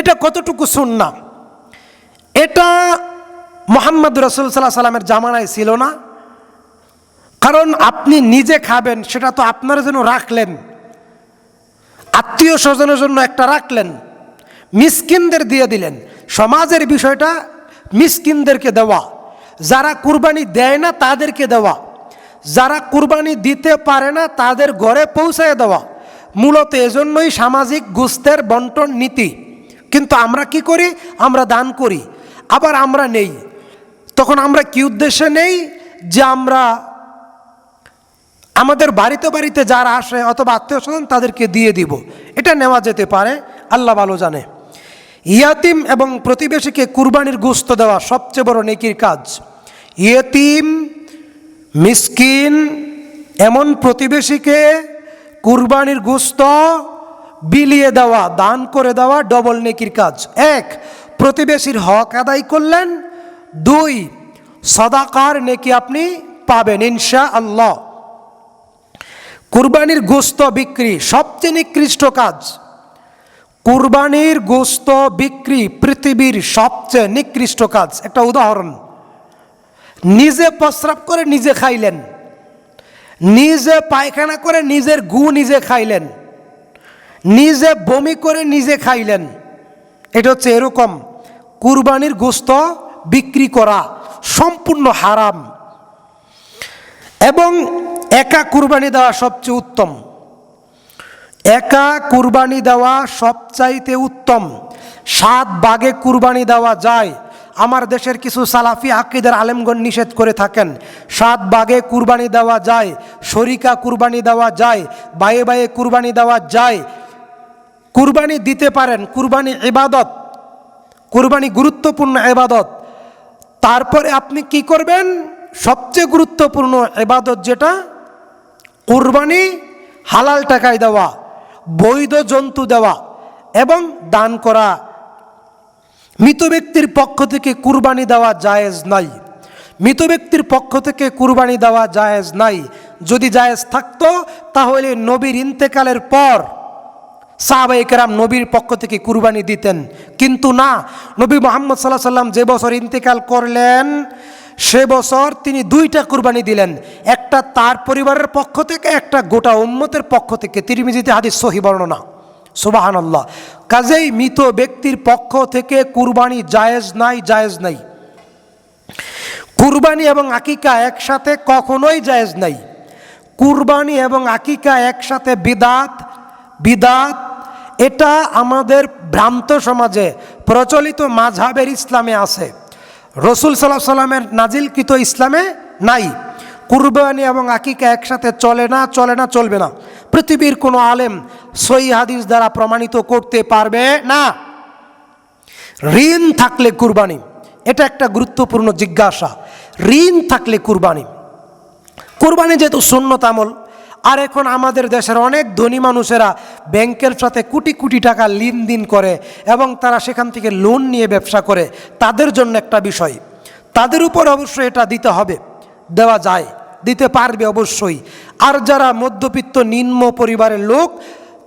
এটা কতটুকু সুন্না? এটা মোহাম্মদ রসুল সাল্লাহ সাল্লামের জামানায় ছিল না। কারণ আপনি নিজে খাবেন, সেটা তো আপনার জন্য রাখলেন। আত্মীয় স্বজনের জন্য একটা রাখলেন। মিসকিনদের দিয়ে দিলেন। সমাজের বিষয়টা মিসকিনদেরকে দেওয়া। যারা কুরবানি দেয় না, তাদেরকে দেওয়া। যারা কুরবানি দিতে পারে না, তাদের ঘরে পৌঁছায় দেওয়া। মূলত এজন্যই সামাজিক গুস্তের বন্টন নীতি। কিন্তু আমরা কি করি? আমরা দান করি। আবার আমরা নেই। তখন আমরা কি উদ্দেশ্যে নেই? যে আমরা আমাদের বাড়িতে বাড়িতে যারা আসে অথবা আত্মীয় স্বজন তাদেরকে দিয়ে দিব। এটা নেওয়া যেতে পারে। আল্লাহ ভালো জানে। ইয়াতিম এবং প্রতিবেশীকে কুরবানির গুস্ত দেওয়া সবচেয়ে বড় নেকির কাজ। ইয়েতিম, মিসকিন, এমন প্রতিবেশীকে কুরবানির গুস্ত বিলিয়ে দেওয়া, দান করে দেওয়া ডবল নেকির কাজ। এক, প্রতিবেশীর হক আদায় করলেন। দুই, সদাকার নেকি আপনি পাবেন ইনশা আল্লাহ কুরবানির গোস্ত বিক্রি সবচেয়ে নিকৃষ্ট কাজ। কুরবানির গোস্ত বিক্রি পৃথিবীর সবচেয়ে নিকৃষ্ট কাজ। একটা উদাহরণ। নিজে প্রস্রাব করে নিজে খাইলেন। নিজে পায়খানা করে নিজের গু নিজে খাইলেন। নিজে বমি করে নিজে খাইলেন। এটা হচ্ছে এরকম কুরবানির গোস্ত বিক্রি করা সম্পূর্ণ হারাম। এবং একা কুরবানি দেওয়া সবচেয়ে উত্তম। একা কুরবানি দেওয়া সবচাইতে উত্তম। সাত বাগে কুরবানি দেওয়া যায়। আমার দেশের কিছু সালাফি আকিদের আলেমগণ নিষেধ করে থাকেন। সাত বাগে কুরবানি দেওয়া যায়, শরিকা কুরবানি দেওয়া যায়, বায়ে বায়ে কুরবানি দেওয়া যায় কুরবানি দিতে পারেন, কুরবানি ইবাদত, কুরবানি গুরুত্বপূর্ণ এবাদত তারপরে আপনি কি করবেন? সবচেয়ে গুরুত্বপূর্ণ এবাদত যেটা, কুরবানি হালাল টাকায় দেওয়া, বৈধ জন্তু দেওয়া এবং দান করা। মৃত ব্যক্তির পক্ষ থেকে কুরবানি দেওয়া জায়েজ নাই। মৃত ব্যক্তির পক্ষ থেকে কুরবানি দেওয়া জায়েজ নাই। যদি জায়েজ থাকতো, তাহলে নবীর ইন্তেকালের পর কেরাম নবীর পক্ষ থেকে কুরবানি দিতেন। কিন্তু না, নবী মোহাম্মদ সাল্লাহ সাল্লাম যে বছর ইন্তেকাল করলেন, সে বছর তিনি দুইটা কুরবানি দিলেন। একটা তার পরিবারের পক্ষ থেকে, একটা গোটা উম্মতের পক্ষ থেকে। তিরমিজিতে হাদিস সহি বর্ণনা। সুবাহান আল্লাহ কাজেই মৃত ব্যক্তির পক্ষ থেকে কুরবানি জায়েজ নাই জায়েজ নাই। কুরবানি এবং আকিকা একসাথে কখনোই জায়েজ নাই। কুরবানি এবং আকিকা একসাথে বিদাত বিদাত এটা আমাদের ভ্রান্ত সমাজে প্রচলিত মাঝহাবের ইসলামে আছে। রসুল সাল্লাহ সাল্লামের নাজিলকৃত ইসলামে নাই। কুরবানি এবং আকিকা একসাথে চলে না চলে না, চলবে না। পৃথিবীর কোনো আলেম সই হাদিস দ্বারা প্রমাণিত করতে পারবে না। ঋণ থাকলে কুরবানি, এটা একটা গুরুত্বপূর্ণ জিজ্ঞাসা। ঋণ থাকলে কুরবানি। কুরবানি যেহেতু শূন্যত আমল আর এখন আমাদের দেশের অনেক ধনী মানুষেরা ব্যাংকের সাথে কোটি কোটি টাকা লেনদেন করে এবং তারা সেখান থেকে লোন নিয়ে ব্যবসা করে। তাদের জন্য একটা বিষয়। তাদের উপর অবশ্যই এটা দিতে হবে। দেওয়া যায়। দিতে পারবে অবশ্যই। আর যারা মধ্যবিত্ত, নিম্ন পরিবারের লোক,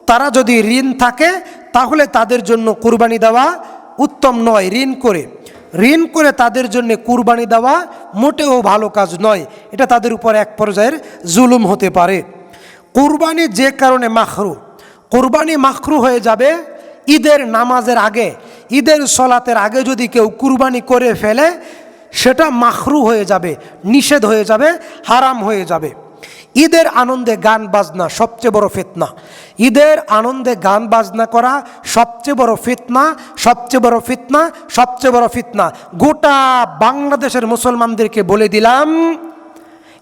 তারা যদি ঋণ থাকে, তাহলে তাদের জন্য কুরবানি দেওয়া উত্তম নয়। ঋণ করে। ঋণ করে তাদের জন্য কুরবানি দেওয়া মোটেও ভালো কাজ নয়। এটা তাদের উপর এক পর্যায়ের জুলুম হতে পারে। কুরবানি যে কারণে মাখরু, কুরবানি মাখরু হয়ে যাবে ঈদের নামাজের আগে। ঈদের সলাতের আগে যদি কেউ কুরবানি করে ফেলে, সেটা মাখরু হয়ে যাবে, নিষেধ হয়ে যাবে, হারাম হয়ে যাবে। ঈদের আনন্দে গান বাজনা সবচেয়ে বড় ফিতনা। ঈদের আনন্দে গান বাজনা করা সবচেয়ে বড় ফিতনা, সবচেয়ে বড় ফিতনা, সবচেয়ে বড় ফিতনা। গোটা বাংলাদেশের মুসলমানদেরকে বলে দিলাম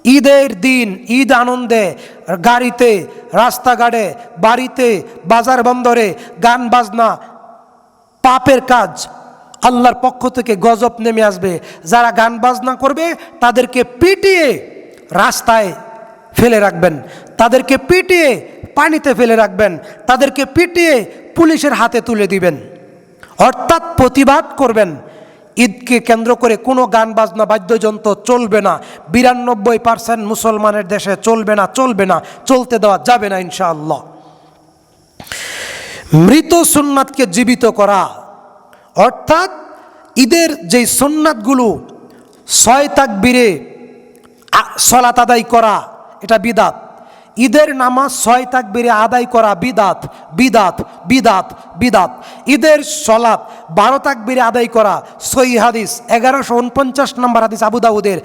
ঈদের দিন, ঈদ আনন্দে গাড়িতে, রাস্তাঘাটে, বাড়িতে, বাজার বন্দরে গান বাজনা, পাপের কাজ আল্লাহর পক্ষ থেকে গজব নেমে আসবে। যারা গান বাজনা করবে, তাদেরকে পিটিয়ে রাস্তায় ফেলে রাখবেন। তাদেরকে পিটিয়ে পানিতে ফেলে রাখবেন। তাদেরকে পিটিয়ে পুলিশের হাতে তুলে দিবেন। অর্থাৎ প্রতিবাদ করবেন। ঈদকে কেন্দ্র করে কোনো গান বাজনা বাদ্যযন্ত্র চলবে না। বিরানব্বই পার্সেন্ট মুসলমানের দেশে চলবে না চলবে না, চলতে দেওয়া যাবে না ইনশাআল্লাহ। মৃত সুন্নাতকে জীবিত করা, অর্থাৎ ঈদের যেই সোননাথগুলো ছয় তাকবীরে সলাত আদায় করা, এটা বিদাত। ঈদের নামাজ ছয় তাকবীরে আদায় করা বিদাত বিদাত বিদাত বিদাত। ঈদের সলাত বারো তাকবীরে আদায় করা সই হাদিস, এগারোশো উনপঞ্চাশ নম্বর হাদিস আবু দাউদের।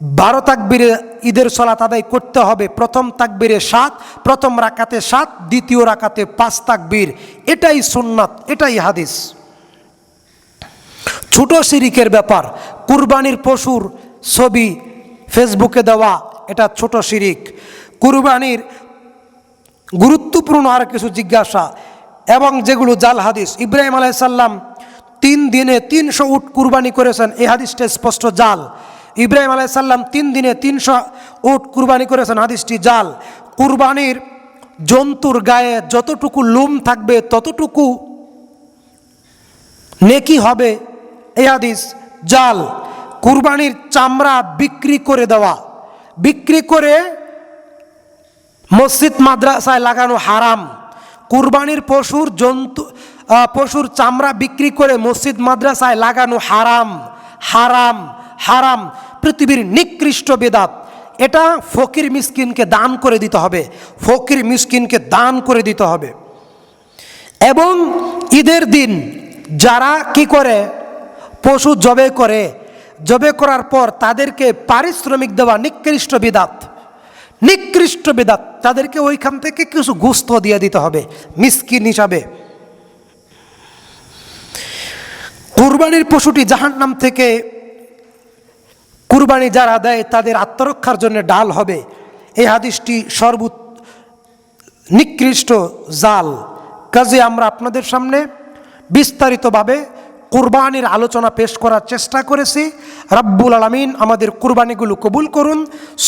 বারো তাকবীরে ঈদের সলাত আদায় করতে হবে, প্রথম তাকবীরে সাত, প্রথম রাকাতে সাত, দ্বিতীয় রাকাতে পাঁচ তাকবীর। এটাই সুন্নাত, এটাই হাদিস। ছোট শিরিকের ব্যাপার, কুরবানির পশুর ছবি ফেসবুকে দেওয়া, এটা ছোট শিরিক কুরবানির গুরুত্বপূর্ণ আর কিছু জিজ্ঞাসা এবং যেগুলো জাল হাদিস। ইব্রাহিম আলাইসাল্লাম তিন দিনে তিনশো উট কুরবানি করেছেন। এই হাদিসটা স্পষ্ট জাল। ইব্রাহিম আলাইসাল্লাম তিন দিনে তিনশো উট কুরবানি করেছেন। হাদিসটি জাল। কুরবানির জন্তুর গায়ে যতটুকু লোম থাকবে, ততটুকু নেকি হবে, এই হাদিস জাল। কুরবানির চামড়া বিক্রি করে দেওয়া। বিক্রি করে মসজিদ মাদ্রাসায় লাগানো হারাম। কুরবানির পশুর জন্তু পশুর চামড়া বিক্রি করে মসজিদ মাদ্রাসায় লাগানো হারাম। হারাম হারাম। পৃথিবীর নিকৃষ্ট বেদাত। এটা ফকির মিসকিনকে দান করে দিতে হবে। ফকির মিসকিনকে দান করে দিতে হবে। এবং ঈদের দিন যারা কি করে? পশু জবে করে। জবে করার পর তাদেরকে পারিশ্রমিক দেওয়া নিকৃষ্ট বিদাত। নিকৃষ্ট বেদাত। তাদেরকে ওইখান থেকে কিছু গুস্ত দিয়ে দিতে হবে, মিসকিন হিসাবে। কুরবানির পশুটি জাহান্নাম থেকে কুরবানি যারা দেয়, তাদের আত্মরক্ষার জন্য ডাল হবে। এই হাদিসটি সর্বোচ্চ নিকৃষ্ট জাল। কাজে আমরা আপনাদের সামনে বিস্তারিতভাবে কুরবানির আলোচনা পেশ করার চেষ্টা করেছি। রাব্বুল আলমিন আমাদের কুরবানিগুলো কবুল করুন,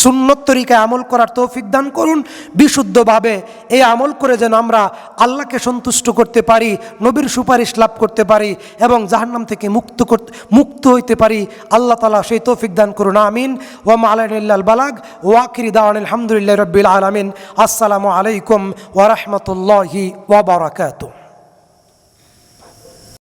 সুন্নত তরিকায় আমল করার তৌফিক দান করুন, বিশুদ্ধভাবে এই আমল করে যেন আমরা আল্লাহকে সন্তুষ্ট করতে পারি, নবীর সুপারিশ লাভ করতে পারি এবং জাহান্নাম থেকে মুক্ত করতে, মুক্ত হইতে পারি। আল্লাহ তালা সেই তৌফিক দান করুন, আমিন। ওয়ামা আলাইল বালাগ ওয়াকিরি দাওয়ান আলহামদুলিল্লাহ রবিল আলমিন। আসসালামু আলাইকুম ওরহমতুল্লাহি ওবরাকাতু